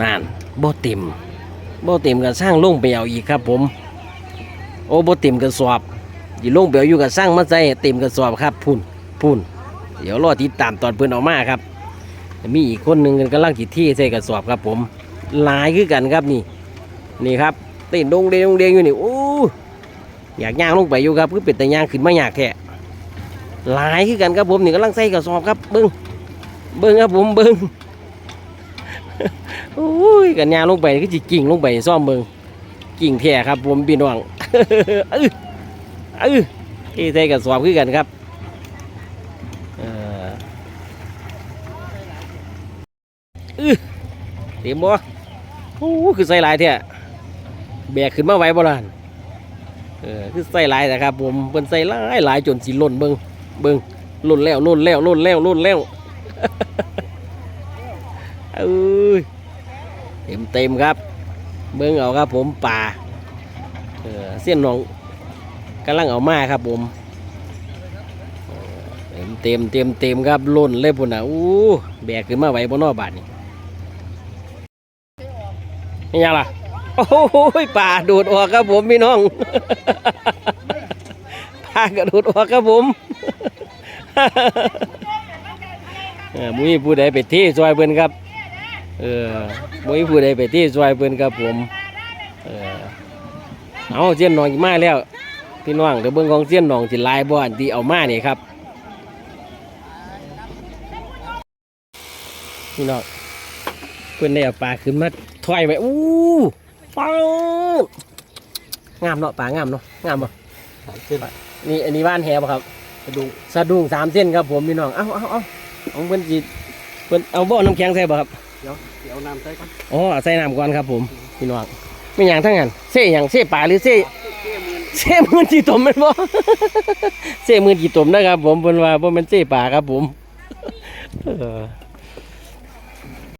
นั่นบ่เต็มบ่เต็มก็สร้างลงไปเอาอีกครับผม โอ้บ่เต็มกระสอบอยู่ลงไปเอาอยู่กับสร้างมาใส่ให้เต็มกระสอบครับพุ่นพุ่นเดี๋ยวรอติดตามตอนเพิ่นออกมาครับ มีอีกคนหนึ่งกันกำลังจิตที่ใส่กระสอบครับผมลายคือกันครับนี่ นี่ครับเต้นดงเดงดงเดงอยู่นี่โอ้อยากย่างลงไปอยู่ครับคือเป็ดแต่ย่างขึ้นไมาอยากแท้หลายคือกันครับผมนี่กำลังใส่กระสอบครับเบิ้งเบิ้งครับผมเบิ้ง อ้ยกันย่างลงไปก็จิกิ่งลงไปซ่อมเบิ้งกิ่งแท้ครับ ผมพี่น้องเออเออที่ใส่กระสอบคือกันครับเออเอเต็มบ่โอ้คือใส่หลายแท้แบกขึ้นมาไว้บ่ล่ะเออคือใส่หลายนะครับ ผมเพิ่นใส่หลายหลายจนสิล่นเบิ่งเบิ่งล่นแล้วล่นแล้วล่นแล้วล่นแล้วเอ้ย เต็มครับ เบิ่งเอาครับผมป่าเออเส้นหนองกำลังเอามาครับผมเต็มเต็มเต็มเต็มครับล่นเลยพุ่นนะอู้แบกขึ้นมาไว้บนนอบาดนี่นี่ยังล่ะโอ้โหป่าโดดออกครับผมพี่น้องป่ากระโดดออกครับผมมุ้ยผู้ใดไปที่ซอยเพิ่นครับ เออมุ้ยผู้ใดไปเที่ซอยเพิ่นครับผมเออเอาเสี้ยนหนองมาแล้วพี่น้องเดี๋ยวเบิ่งของเสี้ยนหนองสิลายบ่อันที่เอามานี่ครับพี่น้องเพิ่นได้เอาปลาขึ้นมาถอยไว้อู้ปังงามเนาะป่างามเนาะงามป่ะสามเส้นนี่อันนี้บ้านแฮป่ะครับกระดูกสะดุ้งสามเส้นครับผมพี่น้องเอาเอาเอาเอาเพิ่นจีเพิ่นเอาบ่อน้ำแข็งใส่ป่ะครับเดี๋ยวเดี๋ยวเอาน้ำใส่ก่อนอ๋อใส่น้ำก่อนครับผมพี่น้องไม่อย่างทั้งนั้นเซ่อย่างเซ่ป่าหรือเซ่เซ่มือจีตมแม่นบ่เซ่มือจีตมนะครับผมเพิ่นว่าบ่แม่นเซ่ป่าครับผมเออ